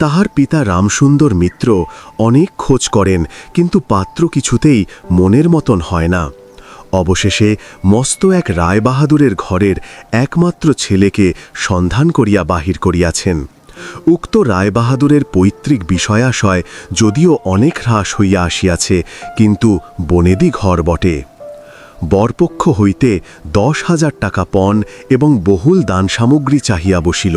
তাহার পিতা রামসুন্দর মিত্র অনেক খোঁজ করেন, কিন্তু পাত্র কিছুতেই মনের মতন হয় না। অবশেষে মস্ত এক রায়বাহাদুরের ঘরের একমাত্র ছেলেকে সন্ধান করিয়া বাহির করিয়াছেন। উক্ত রায়বাহাদুরের পৈতৃক বিষয়াশয় যদিও অনেক হ্রাস হইয়া আসিয়াছে, কিন্তু বনেদি ঘর বটে। বরপক্ষ হইতে দশ হাজার টাকা পণ এবং বহুল দান সামগ্রী চাহিয়া বসিল।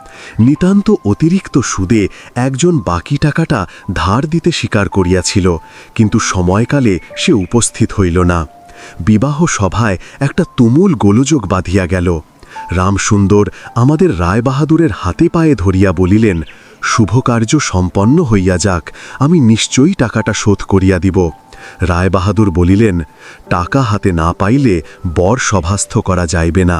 নিতান্ত অতিরিক্ত সুদে একজন বাকি টাকাটা ধার দিতে স্বীকার করিয়াছিল, কিন্তু সময়কালে সে উপস্থিত হইল না। বিবাহ সভায় একটা তুমুল গোলযোগ বাঁধিয়া গেল। রামসুন্দর আমাদের রায়বাহাদুরের হাতে পায়ে ধরিয়া বলিলেন, শুভকার্য সম্পন্ন হইয়া যাক, আমি নিশ্চয়ই টাকাটা শোধ করিয়া দিব। রায়বাহাদুর বলিলেন, টাকা হাতে না পাইলে বর সভাস্থ করা যাইবে না।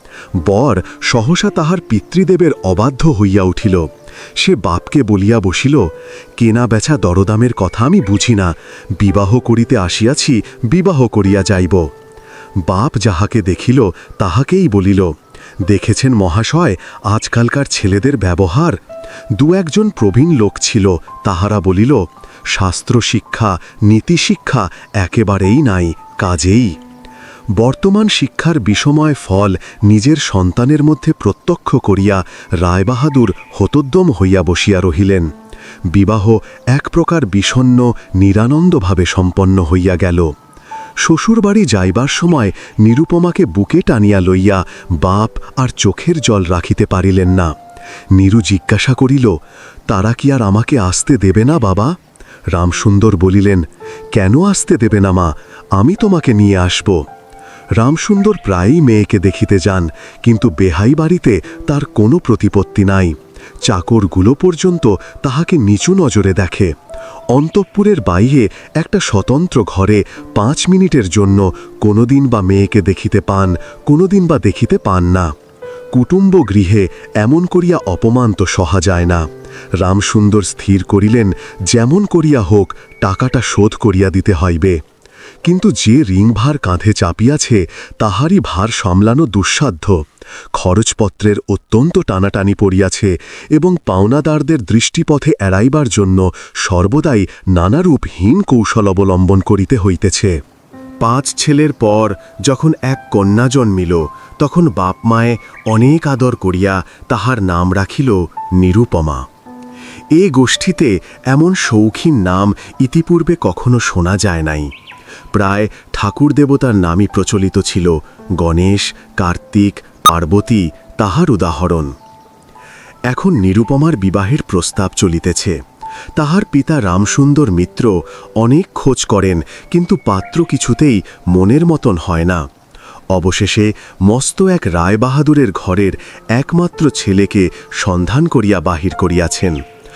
বর সহসা তাহার পিতৃদেবের অবাধ্য হইয়া উঠিল। সে বাপকে বলিয়া বসিল, কেনা বেচা দরদামের কথা আমি বুঝি না, বিবাহ করিতে আসিয়াছি, বিবাহ করিয়া যাইব। বাপ যাহাকে দেখিল, তাহাকেই বলিল, দেখেছেন মহাশয়, আজকালকার ছেলেদের ব্যবহার। দু একজন প্রবীণ লোক ছিল, তাহারা বলিল শাস্ত্র শিক্ষা নীতিশিক্ষা একেবারেই নাই, কাজেই। বর্তমান শিক্ষার বিষময় ফল নিজের সন্তানের মধ্যে প্রত্যক্ষ করিয়া রায়বাহাদুর হতোদ্যম হইয়া বসিয়া রহিলেন। বিবাহ এক প্রকার বিষণ্ন, নিরানন্দভাবে সম্পন্ন হইয়া গেল। শ্বশুরবাড়ি যাইবার সময় নিরুপমাকে বুকে টানিয়া লইয়া বাপ আর চোখের জল রাখিতে পারিলেন না। নিরু জিজ্ঞাসা করিল, তারা কি আর আমাকে আসতে দেবে না বাবা? রামসুন্দর বলিলেন, কেন আসতে দেবে না মা? আমি তোমাকে নিয়ে আসব। রামসুন্দর প্রায়ই মেয়েকে দেখিতে যান, কিন্তু বেহাই বাড়িতে তার কোনো প্রতিপত্তি নাই। চাকরগুলো পর্যন্ত তাহাকে নিচু নজরে দেখে। অন্তঃপুরের বাইরে একটা স্বতন্ত্র ঘরে পাঁচ মিনিটের জন্য কোনোদিন বা মেয়েকে দেখিতে পান, কোনোদিন বা দেখিতে পান না। কুটুম্ব গৃহে এমন করিয়া অপমান তো সহা যায় না। রামসুন্দর স্থির করিলেন, যেমন করিয়া হোক, টাকাটা শোধ করিয়া দিতে হইবে। কিন্তু যে ঋণভার কাঁধে চাপিয়াছে, তাহারই ভার সামলানো দুঃসাধ্য। খরচপত্রের অত্যন্ত টানাটানি পড়িয়াছে এবং পাওনাদারদের দৃষ্টিপথে এড়াইবার জন্য সর্বদাই নানারূপ হীন কৌশল অবলম্বন করিতে হইতেছে। পাঁচ ছেলের পর যখন এক কন্যা জন্মিল, তখন বাপ মায়ে অনেক আদর করিয়া তাহার নাম রাখিল নিরুপমা। এ গোষ্ঠীতে এমন শৌখিন নাম ইতিপূর্বে কখনো শোনা যায় নাই। প্রায় ঠাকুর দেবতার নামই প্রচলিত ছিল। গণেশ, কার্তিক, পার্বতী তাহার উদাহরণ। এখন নিরুপমার বিবাহের প্রস্তাব চলিতেছে। তাহার পিতা রামসুন্দর মিত্র অনেক খোঁজ করেন, কিন্তু পাত্র কিছুতেই মনের মতন হয় না। অবশেষে মস্ত এক রায়বাহাদুরের ঘরের একমাত্র ছেলেকে সন্ধান করিয়া বাহির করিয়াছেন।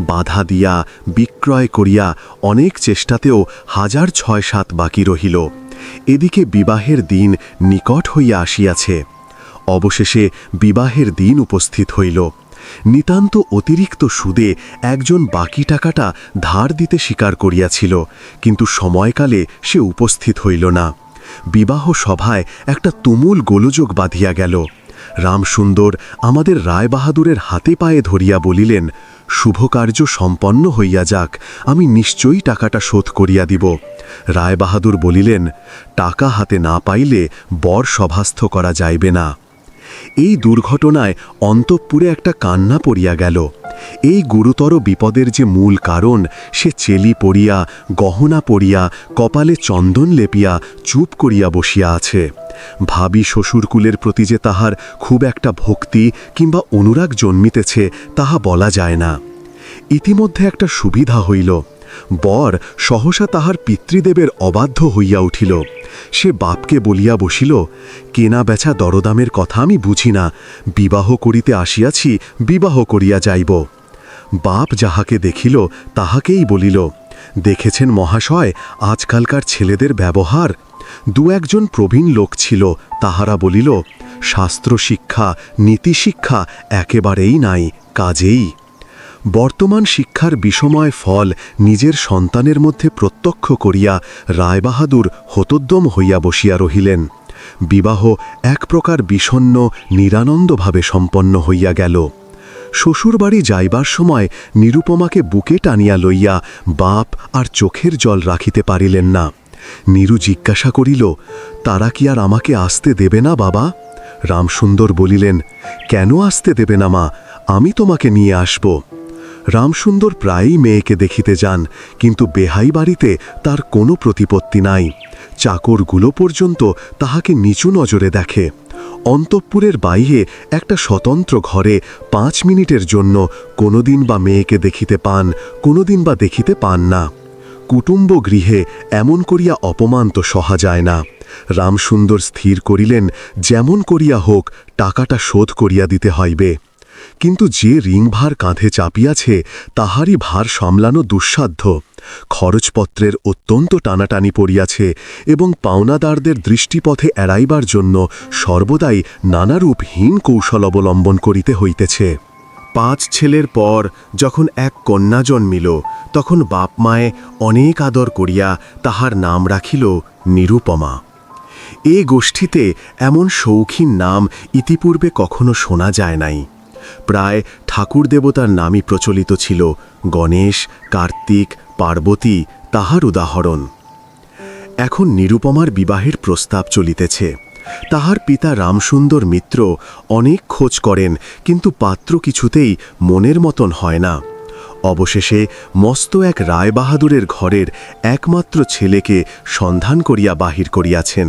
বাধা দিয়া, বিক্রয় করিয়া অনেক চেষ্টাতেও হাজার ছয় সাত বাকি রহিল। এদিকে বিবাহের দিন নিকট হইয়া আসিয়াছে। অবশেষে বিবাহের দিন উপস্থিত হইল। নিতান্ত অতিরিক্ত সুদে একজন বাকি টাকাটা ধার দিতে স্বীকার করিয়াছিল, কিন্তু সময়কালে সে উপস্থিত হইল না। বিবাহ সভায় একটা তুমুল গোলযোগ বাঁধিয়া গেল। রামসুন্দর আমাদের রায়বাহাদুরের হাতে পায়ে ধরিয়া বলিলেন শুভকার্য সম্পন্ন হইয়া যাক, আমি নিশ্চয়ই টাকাটা শোধ করিয়া দিব। রায়বাহাদুর বলিলেন, টাকা হাতে না পাইলে বর সভাস্থ করা যাইবে না। এই দুর্ঘটনায় অন্তঃপুরে একটা কান্না পড়িয়া গেল। এই গুরুতর বিপদের যে মূল কারণ, সে চেলি পড়িয়া, গহনা পড়িয়া, কপালে চন্দন লেপিয়া, চুপ করিয়া বসিয়া আছে। ভাবি শ্বশুরকুলের প্রতি যে তাহার খুব একটা ভক্তি কিংবা অনুরাগ জন্মিতেছে, তাহা বলা যায় না। ইতিমধ্যে একটা সুবিধা হইল। বর সহসা তাহার পিতৃদেবের অবাধ্য হইয়া উঠিল। সে বাপকে বলিয়া বসিল, কেনা বেচা দরদামের কথা আমি বুঝি না, বিবাহ করিতে আসিয়াছি, বিবাহ করিয়া যাইব। বাপ যাহাকে দেখিল, তাহাকেই বলিল, দেখেছেন মহাশয়, আজকালকার ছেলেদের ব্যবহার। দু একজন প্রবীণ লোক ছিল, তাহারা বলিল শাস্ত্র শিক্ষা নীতিশিক্ষা একেবারেই নাই, কাজেই। বর্তমান শিক্ষার বিষময় ফল নিজের সন্তানের মধ্যে প্রত্যক্ষ করিয়া রায়বাহাদুর হতোদ্যম হইয়া বসিয়া রহিলেন। বিবাহ এক প্রকার বিষণ্ন নিরানন্দভাবে সম্পন্ন হইয়া গেল। শ্বশুরবাড়ি যাইবার সময় নিরুপমাকে বুকে টানিয়া লইয়া বাপ আর চোখের জল রাখিতে পারিলেন না। নীরু জিজ্ঞাসা করিল, তারা কি আর আমাকে আসতে দেবে না বাবা? রামসুন্দর বলিলেন, কেন আসতে দেবে না মা? আমি তোমাকে নিয়ে আসব। রামসুন্দর প্রায়ই মেয়েকে দেখিতে যান, কিন্তু বেহাই বাড়িতে তার কোনো প্রতিপত্তি নাই। চাকরগুলো পর্যন্ত তাহাকে নিচু নজরে দেখে। অন্তঃপুরের বাইরে একটা স্বতন্ত্র ঘরে পাঁচ মিনিটের জন্য কোনোদিন বা মেয়েকে দেখিতে পান, কোনোদিন বা দেখিতে পান না। কুটুম্ব গৃহে এমন করিয়া অপমান তো সহা যায় না। রামসুন্দর স্থির করিলেন, যেমন করিয়া হোক, টাকাটা শোধ করিয়া দিতে হইবে। কিন্তু যে ঋংভার কাঁধে চাপিয়াছে, তাহারই ভার সামলানো দুঃসাধ্য। খরচপত্রের অত্যন্ত টানাটানি পড়িয়াছে এবং পাওনাদারদের দৃষ্টিপথে এড়াইবার জন্য সর্বদাই নানারূপ হীন কৌশল অবলম্বন করিতে হইতেছে। পাঁচ ছেলের পর যখন এক কন্যা জন্মিল, তখন বাপ মায়ে অনেক আদর করিয়া তাহার নাম রাখিল নিরুপমা। এ গোষ্ঠীতে এমন শৌখিন নাম ইতিপূর্বে কখনো শোনা যায় নাই। প্রায় ঠাকুর দেবতার নামই প্রচলিত ছিল গণেশ, কার্তিক, পার্বতী, তাহার উদাহরণ। এখন নিরুপমার বিবাহের প্রস্তাব চলিতেছে। তাহার পিতা রামসুন্দর মিত্র অনেক খোঁজ করেন, কিন্তু পাত্র কিছুতেই মনের মতন হয় না। অবশেষে মস্ত এক রায়বাহাদুরের ঘরের একমাত্র ছেলেকে সন্ধান করিয়া বাহির করিয়াছেন।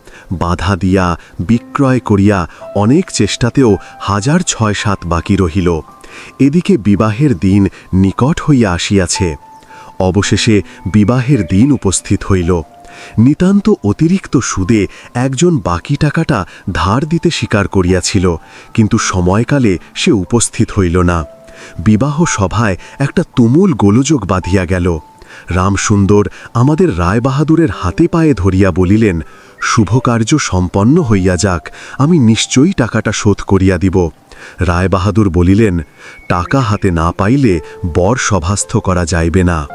বাধা দিয়া, বিক্রয় করিয়া অনেক চেষ্টাতেও হাজার ছয় সাত বাকি রহিল। এদিকে বিবাহের দিন নিকট হইয়া আসিয়াছে। অবশেষে বিবাহের দিন উপস্থিত হইল। নিতান্ত অতিরিক্ত সুদে একজন বাকি টাকাটা ধার দিতে স্বীকার করিয়াছিল, কিন্তু সময়কালে সে উপস্থিত হইল না। বিবাহ সভায় একটা তুমুল গোলযোগ বাঁধিয়া গেল। রামসুন্দর আমাদের রায়বাহাদুরের হাতে পায়ে ধরিয়া বলিলেন শুভকার্য সম্পন্ন হইয়া যাক, আমি নিশ্চয়ই টাকাটা শোধ করিয়া দিব। রায়বাহাদুর বলিলেন, টাকা হাতে না পাইলে বর সভাস্থ করা যাইবে না।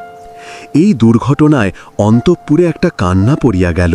এই দুর্ঘটনায় অন্তঃপুরে একটা কান্না পড়িয়া গেল।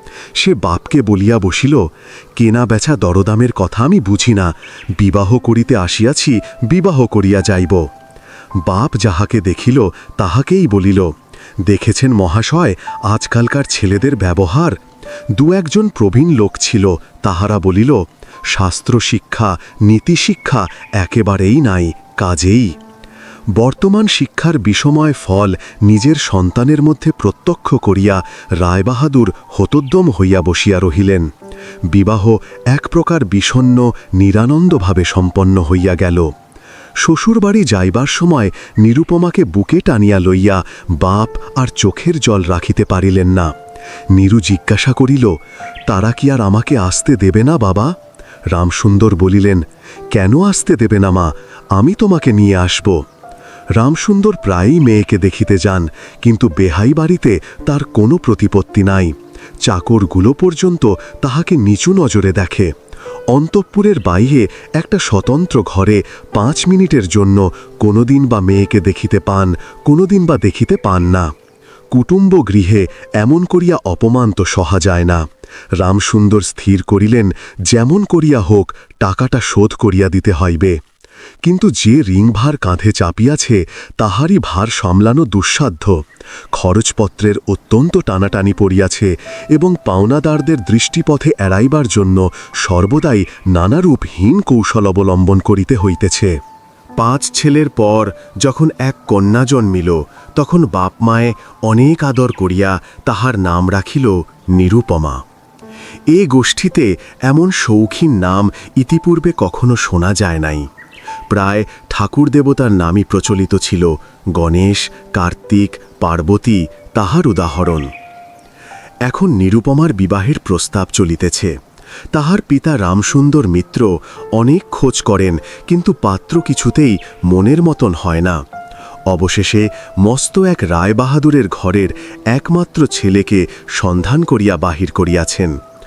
সে বাপকে বলিয়া বসিল, কেনা বেচা দরদামের কথা আমি বুঝি না। বিবাহ করিতে আসিয়াছি, বিবাহ করিয়া যাইব। বাপ যাহাকে দেখিল, তাহাকেই বলিল, দেখেছেন মহাশয়, আজকালকার ছেলেদের ব্যবহার। দু একজন প্রবীণ লোক ছিল, তাহারা বলিল শাস্ত্র শিক্ষা নীতি শিক্ষা একেবারেই নাই, কাজেই। বর্তমান শিক্ষার বিষময় ফল নিজের সন্তানের মধ্যে প্রত্যক্ষ করিয়া রায়বাহাদুর হতোদ্যম হইয়া বসিয়া রহিলেন। বিবাহ এক প্রকার বিষণ্ন নিরানন্দভাবে সম্পন্ন হইয়া গেল। শ্বশুরবাড়ি যাইবার সময় নিরুপমাকে বুকে টানিয়া লইয়া বাপ আর চোখের জল রাখিতে পারিলেন না। নীরু জিজ্ঞাসা করিল, তারা কি আর আমাকে আসতে দেবে না, বাবা? রামসুন্দর বলিলেন, কেন আসতে দেবে না মা? আমি তোমাকে নিয়ে আসব। রামসুন্দর প্রায়ই মেয়েকে দেখিতে যান, কিন্তু বেহাই বাড়িতে তার কোনো প্রতিপত্তি নাই। চাকরগুলো পর্যন্ত তাহাকে নিচু নজরে দেখে। অন্তঃপুরের বাইরে একটা স্বতন্ত্র ঘরে পাঁচ মিনিটের জন্য কোনোদিন বা মেয়েকে দেখিতে পান, কোনোদিন বা দেখিতে পান না। কুটুম্ব গৃহে এমন করিয়া অপমান তো সহা যায় না। রামসুন্দর স্থির করিলেন, যেমন করিয়া হোক, টাকাটা শোধ করিয়া দিতে হইবে। কিন্তু যে ঋংভার কাঁধে চাপিয়াছে, তাহারই ভার সামলানো দুঃসাধ্য। খরচপত্রের অত্যন্ত টানাটানি পড়িয়াছে এবং পাওনাদারদের দৃষ্টিপথে এড়াইবার জন্য সর্বদাই নানারূপ হীন কৌশল অবলম্বন করিতে হইতেছে। পাঁচ ছেলের পর যখন এক কন্যা জন্মিল, তখন বাপ মায়ে অনেক আদর করিয়া তাহার নাম রাখিল নিরুপমা। এ গোষ্ঠীতে এমন শৌখিন নাম ইতিপূর্বে কখনো শোনা যায় নাই। প্রায় ঠাকুর দেবতার নামই প্রচলিত ছিল। গণেশ, কার্তিক, পার্বতী তাহার উদাহরণ। এখন নিরুপমার বিবাহের প্রস্তাব চলিতেছে। তাহার পিতা রামসুন্দর মিত্র অনেক খোঁজ করেন, কিন্তু পাত্র কিছুতেই মনের মতন হয় না। অবশেষে মস্ত এক রায়বাহাদুরের ঘরের একমাত্র ছেলেকে সন্ধান করিয়া বাহির করিয়াছেন।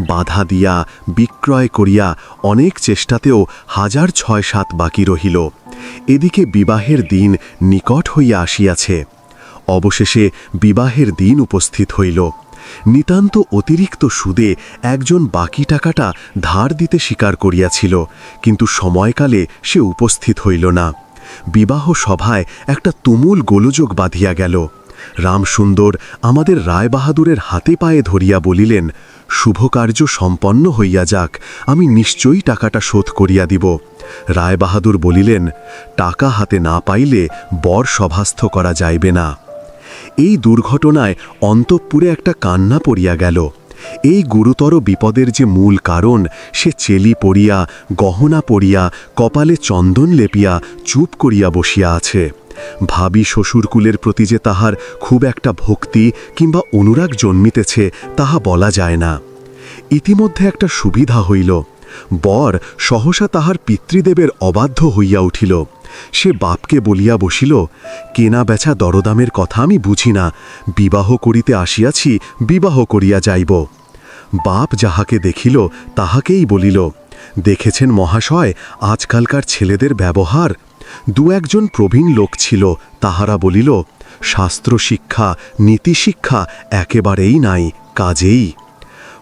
বাধা দিয়া, বিক্রয় করিয়া অনেক চেষ্টাতেও হাজার ছয় সাত বাকি রহিল। এদিকে বিবাহের দিন নিকট হইয়া আসিয়াছে। অবশেষে বিবাহের দিন উপস্থিত হইল। নিতান্ত অতিরিক্ত সুদে একজন বাকি টাকাটা ধার দিতে স্বীকার করিয়াছিল, কিন্তু সময়কালে সে উপস্থিত হইল না। বিবাহ সভায় একটা তুমুল গোলযোগ বাঁধিয়া গেল। রামসুন্দর আমাদের রায়বাহাদুরের হাতে পায়ে ধরিয়া বলিলেন শুভকার্য সম্পন্ন হইয়া যাক, আমি নিশ্চয়ই টাকাটা শোধ করিয়া দিব। রায়বাহাদুর বলিলেন, টাকা হাতে না পাইলে বর সভাস্থ করা যাইবে না। এই দুর্ঘটনায় অন্তঃপুরে একটা কান্না পড়িয়া গেল। এই গুরুতর বিপদের যে মূল কারণ, সে চেলি পড়িয়া, গহনা পড়িয়া, কপালে চন্দন লেপিয়া, চুপ করিয়া বসিয়া আছে। ভাবি শ্বশুরকুলের প্রতি যে তাহার খুব একটা ভক্তি কিংবা অনুরাগ জন্মিতেছে, তাহা বলা যায় না। ইতিমধ্যে একটা সুবিধা হইল। বর সহসা তাহার পিতৃদেবের অবাধ্য হইয়া উঠিল। সে বাপকে বলিয়া বসিল, কেনা বেচা দরদামের কথা আমি বুঝি না। বিবাহ করিতে আসিয়াছি, বিবাহ করিয়া যাইব। বাপ যাহাকে দেখিল, তাহাকেই বলিল, দেখেছেন মহাশয়, আজকালকার ছেলেদের ব্যবহার দু একজন প্রবীণ লোক ছিল, তাহারা বলিল, শাস্ত্র শিক্ষা, নীতি শিক্ষা একেবারেই নাই, কাজেই।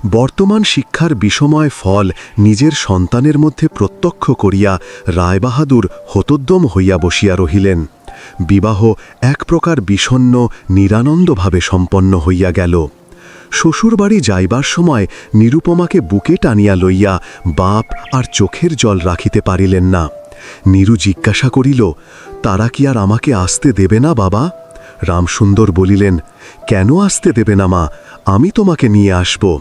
বর্তমান শিক্ষার বিষময় ফল নিজের সন্তানের মধ্যে প্রত্যক্ষ করিয়া রায়বাহাদুর হতোদ্যম হইয়া বসিয়া রহিলেন। বিবাহ এক প্রকার বিষণ্ন, নিরানন্দভাবে সম্পন্ন হইয়া গেল। শ্বশুরবাড়ি যাইবার সময় নিরুপমাকে বুকে টানিয়া লইয়া বাপ আর চোখের জল রাখিতে পারিলেন না। নীরু জিজ্ঞাসা করিল, তারা কি আর আমাকে আসতে দেবে না, বাবা? রামসুন্দর বলিলেন, কেন আসতে দেবে না মা? আমি তোমাকে নিয়ে আসব।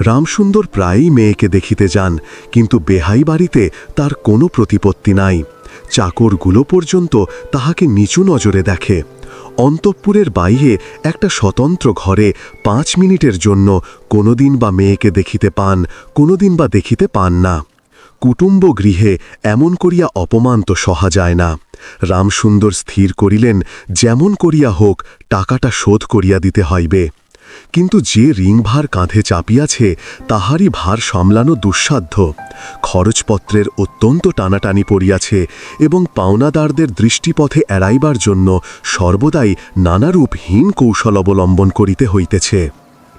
রামসুন্দর প্রায়ই মেয়েকে দেখিতে যান, কিন্তু বেহাই বাড়িতে তার কোনো প্রতিপত্তি নাই। চাকরগুলো পর্যন্ত তাহাকে নিচু নজরে দেখে। অন্তঃপুরের বাইরে একটা স্বতন্ত্র ঘরে পাঁচ মিনিটের জন্য কোনোদিন বা মেয়েকে দেখিতে পান, কোনোদিন বা দেখিতে পান না। কুটুম্ব গৃহে এমন করিয়া অপমান তো সহা যায় না। রামসুন্দর স্থির করিলেন, যেমন করিয়া হোক, টাকাটা শোধ করিয়া দিতে হইবে। কিন্তু যে ঋংভার কাঁধে চাপিয়াছে, তাহারই ভার সামলানো দুঃসাধ্য। খরচপত্রের অত্যন্ত টানাটানি পড়িয়াছে এবং পাওনাদারদের দৃষ্টিপথে এড়াইবার জন্য সর্বদাই নানারূপ হীন কৌশল অবলম্বন করিতে হইতেছে।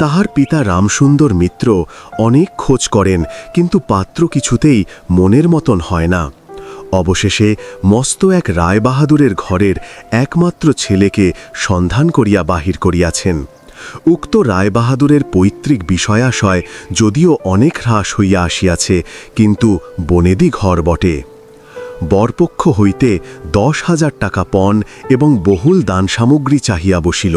তাহার পিতা রামসুন্দর মিত্র অনেক খোঁজ করেন, কিন্তু পাত্র কিছুতেই মনের মতন হয় না। অবশেষে মস্ত এক রায়বাহাদুরের ঘরের একমাত্র ছেলেকে সন্ধান করিয়া বাহির করিয়াছেন। উক্ত রায়বাহাদুরের পৈতৃক বিষয়াশয় যদিও অনেক হ্রাস হইয়া আসিয়াছে, কিন্তু বনেদি ঘর বটে। বরপক্ষ হইতে দশ হাজার টাকা পণ এবং বহুল দান সামগ্রী চাহিয়া বসিল।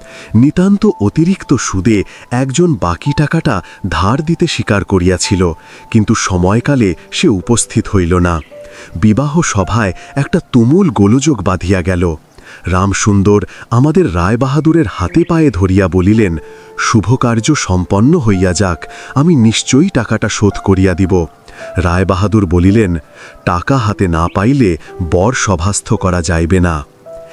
নিতান্ত অতিরিক্ত সুদে একজন বাকি টাকাটা ধার দিতে স্বীকার করিয়াছিল, কিন্তু সময়কালে সে উপস্থিত হইল না। বিবাহ সভায় একটা তুমুল গোলযোগ বাঁধিয়া গেল। রামসুন্দর আমাদের রায়বাহাদুরের হাতে পায়ে ধরিয়া বলিলেন, শুভকার্য সম্পন্ন হইয়া যাক, আমি নিশ্চয়ই টাকাটা শোধ করিয়া দিব। রায়বাহাদুর বলিলেন, টাকা হাতে না পাইলে বর সভাস্থ করা যাইবে না।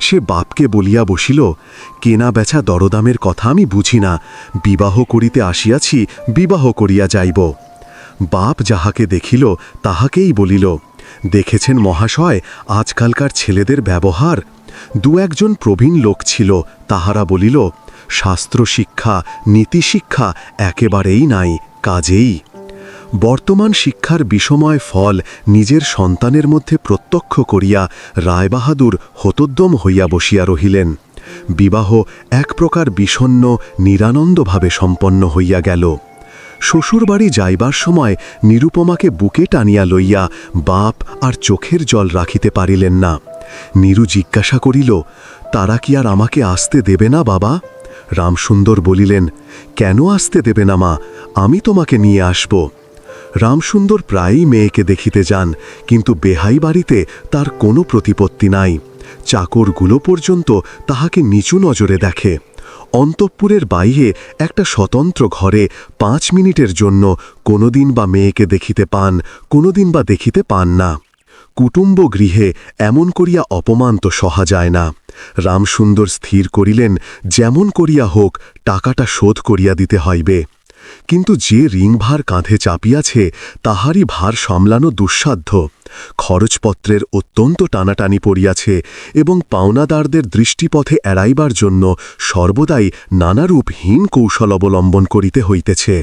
সে বাপকে বলিয়া বসিল, কেনা বেচা দরদামের কথা আমি বুঝি না। বিবাহ করিতে আসিয়াছি, বিবাহ করিয়া যাইব। বাপ যাহাকে দেখিল, তাহাকেই বলিল, দেখেছেন মহাশয়, আজকালকার ছেলেদের ব্যবহার। দু একজন প্রবীণ লোক ছিল, তাহারা বলিল শাস্ত্র শিক্ষা নীতিশিক্ষা একেবারেই নাই, কাজেই। বর্তমান শিক্ষার বিষময় ফল নিজের সন্তানের মধ্যে প্রত্যক্ষ করিয়া রায়বাহাদুর হতোদ্যম হইয়া বসিয়া রহিলেন। বিবাহ এক প্রকার বিষণ্ন নিরানন্দভাবে সম্পন্ন হইয়া গেল। শ্বশুরবাড়ি যাইবার সময় নিরুপমাকে বুকে টানিয়া লইয়া বাপ আর চোখের জল রাখিতে পারিলেন না। নীরু জিজ্ঞাসা করিল, তারা কি আর আমাকে আসতে দেবে না, বাবা? রামসুন্দর বলিলেন, কেন আসতে দেবে না মা? আমি তোমাকে নিয়ে আসব। রামসুন্দর প্রায়ই মেয়েকে দেখিতে যান, কিন্তু বেহাই বাড়িতে তার কোনো প্রতিপত্তি নাই। চাকরগুলো পর্যন্ত তাহাকে নিচু নজরে দেখে। অন্তঃপুরের বাইরে একটা স্বতন্ত্র ঘরে পাঁচ মিনিটের জন্য কোনোদিন বা মেয়েকে দেখিতে পান, কোনোদিন বা দেখিতে পান না। কুটুম্ব গৃহে এমন করিয়া অপমান তো সহা যায় না। রামসুন্দর স্থির করিলেন, যেমন করিয়া হোক, টাকাটা শোধ করিয়া দিতে হইবে। কিন্তু যে ঋণভার কাঁধে চাপিয়াছে, তাহারই ভার সামলানো দুঃসাধ্য। খরচপত্রের অত্যন্ত টানাটানি পড়িয়াছে এবং পাওনাদারদের দৃষ্টিপথে এড়াইবার জন্য সর্বদাই নানারূপ হীন কৌশল অবলম্বন করিতে হইতেছে।